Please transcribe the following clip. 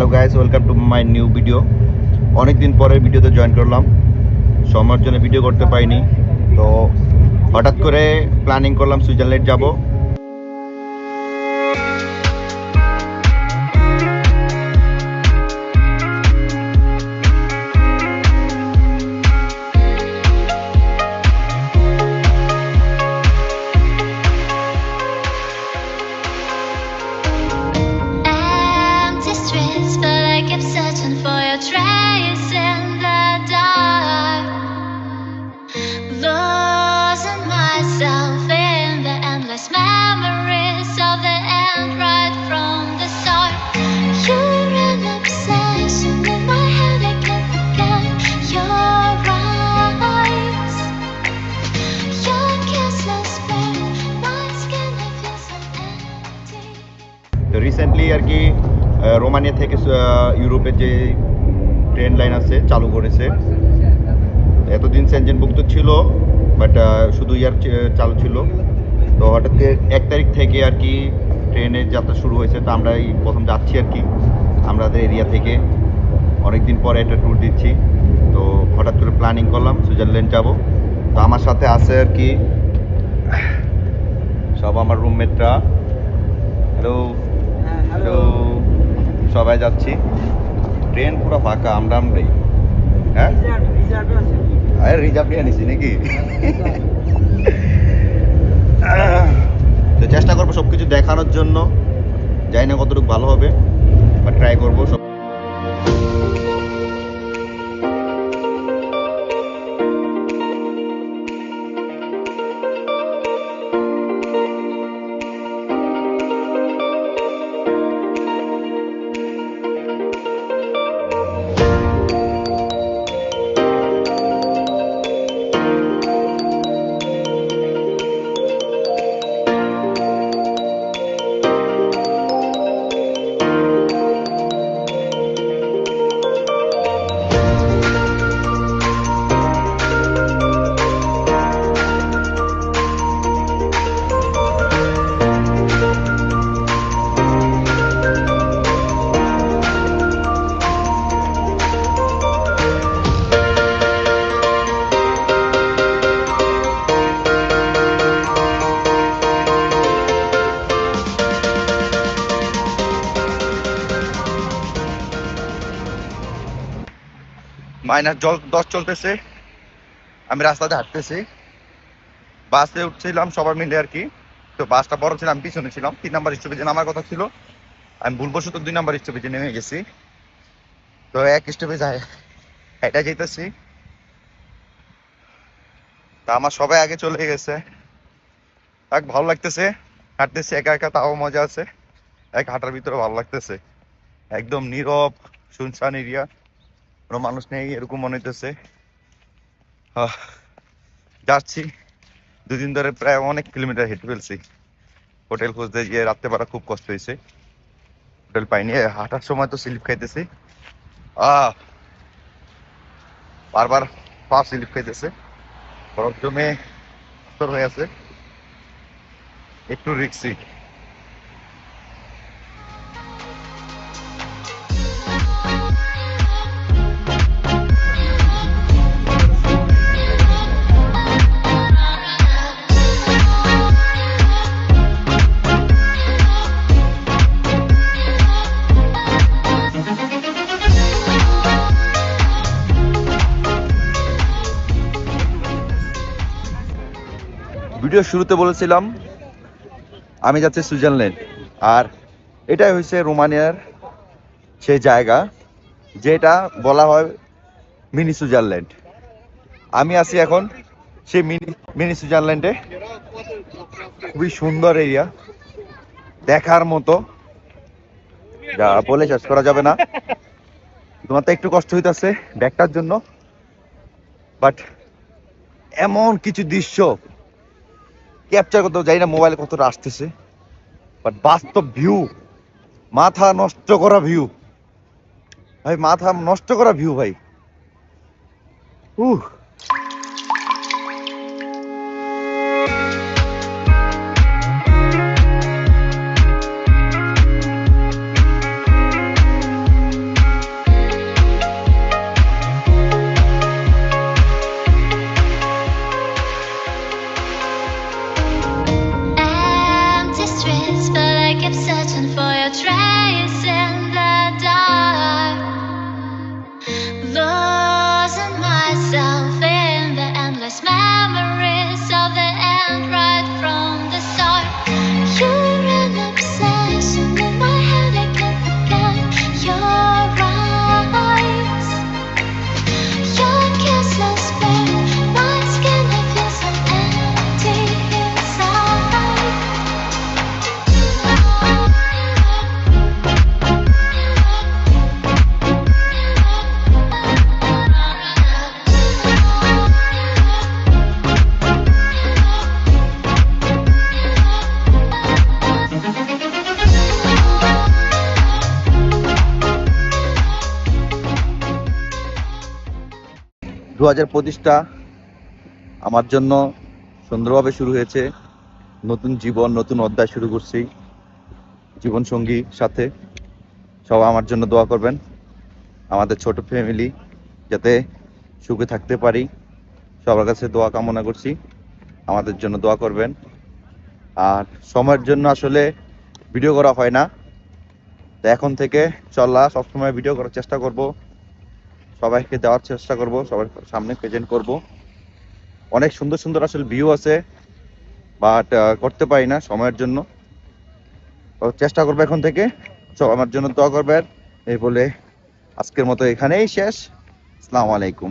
Hello guys welcome to my new video অনেক দিন পরে ভিডিওতে জয়েন করলাম। সময়ের জন্য ভিডিও করতে পারিনি। তো হঠাৎ করে প্ল্যানিং করলাম সুইজারল্যান্ড যাব। রিসেন্টলি আর কি রোমানিয়া থেকে ইউরোপের যে ট্রেন লাইন আছে, চালু করেছে। এতদিন সেনজেনভুক্ত ছিল বাট শুধু ইয়ার চালু ছিল। তো হঠাৎ এক তারিখ থেকে আর কি ট্রেনের যাত্রা শুরু হয়েছে। তো আমরা এই প্রথম যাচ্ছি আর কি, আমাদের এরিয়া থেকে। অনেক দিন পরে একটা ট্যুর দিচ্ছি। তো হঠাৎ করে প্ল্যানিং করলাম, সুইজারল্যান্ড যাব। তো আমার সাথে আছে আর কি, সব আমার রুমমেটরা হ্যালো হ্যালো সবাই যাচ্ছি। ট্রেন পুরো ফাঁকা আমরা আমরাই হ্যাঁ? আরে রিজার্ভ নিয়ে নিছি নাকি? তো চেষ্টা করব সব কিছু দেখানোর জন্য। জানি না কতটুকু ভালো হবে বা ট্রাই করব সব মাইনাস জল, দশ চলতেছে। আমি রাস্তাতে হাঁটতেছি। বাসে উঠছিলাম সবাই মিলে আর কি। তো বাসটা বড় ছিল, আমি পিছনে ছিলাম। তিন নাম্বার স্টপেজে নামার কথা ছিল। আমি ভুলবশত দুই নাম্বার স্টপেজে নেমে গেছি। তো এক স্টপেজ এটা যেতেছি। তা আমার সবাই আগে চলে গেছে। এক ভালো লাগতেছে। হাঁটতেছি, একা একা, তাও মজা আছে। এক হাঁটার ভিতরে ভালো লাগতেছে। একদম নীরব শুনশান এরিয়া কোনো মানুষ নেই, এরকম মনে হইতেছে। যাচ্ছি। দুদিন ধরে প্রায় অনেক কিলোমিটার হেঁটে ফেলছি। হোটেল খুঁজতে গিয়ে রাত্রে পারা খুব কষ্ট হয়েছে। হোটেল পাইনি, হাঁটার সময় তো স্লিপ খাইতেছি। আহ, বারবার পা স্লিপ খাইতেছে। বরফ জমে হয়ে আছে। একটু রিক্সি। ভিডিও শুরুতে বলেছিলাম, আমি যাচ্ছি সুইজারল্যান্ড। আর এটাই হচ্ছে রোমানিয়ার সেই জায়গা, যেটা বলা হয় মিনি সুইজারল্যান্ড। আমি আছি এখন সেই মিনি মিনি সুইজারল্যান্ডে। খুবই সুন্দর এরিয়া, দেখার মতো। যা বলে শেষ করা যাবে না। তোমার তো একটু কষ্ট হইতাছে ব্যাগটার জন্য। বাট এমন কিছু দৃশ্য ক্যাপচার করতে যাই না মোবাইলে কতটা আসতেছে বাট বাস্তব ভিউ মাথা নষ্ট করা ভিউ ভাই মাথা নষ্ট করা ভিউ ভাই। উহ। দু হাজার পঁচিশটা আমার জন্য সুন্দরভাবে শুরু হয়েছে। নতুন জীবন, নতুন অধ্যায় শুরু করছি জীবন সঙ্গী সাথে। সবাই আমার জন্য দোয়া করবেন। আমাদের ছোট ফ্যামিলি যাতে সুখে থাকতে পারি। সবার কাছে দোয়া কামনা করছি। আমাদের জন্য দোয়া করবেন। আর সময়ের জন্য আসলে ভিডিও করা হয় না। তো এখন থেকে চল্লা, সবসময় ভিডিও করার চেষ্টা করব। সবাইকে দেওয়ার চেষ্টা করব, সবার সামনে প্রেজেন্ট করব। অনেক সুন্দর সুন্দর আসলে ভিউ আছে বাট করতে পারি না সময়ের জন্য। তো চেষ্টা করব এখন থেকে, সব আমার জন্য দোয়া করবেন। এই বলে আজকের মতো এখানেই শেষ। আসসালামু আলাইকুম।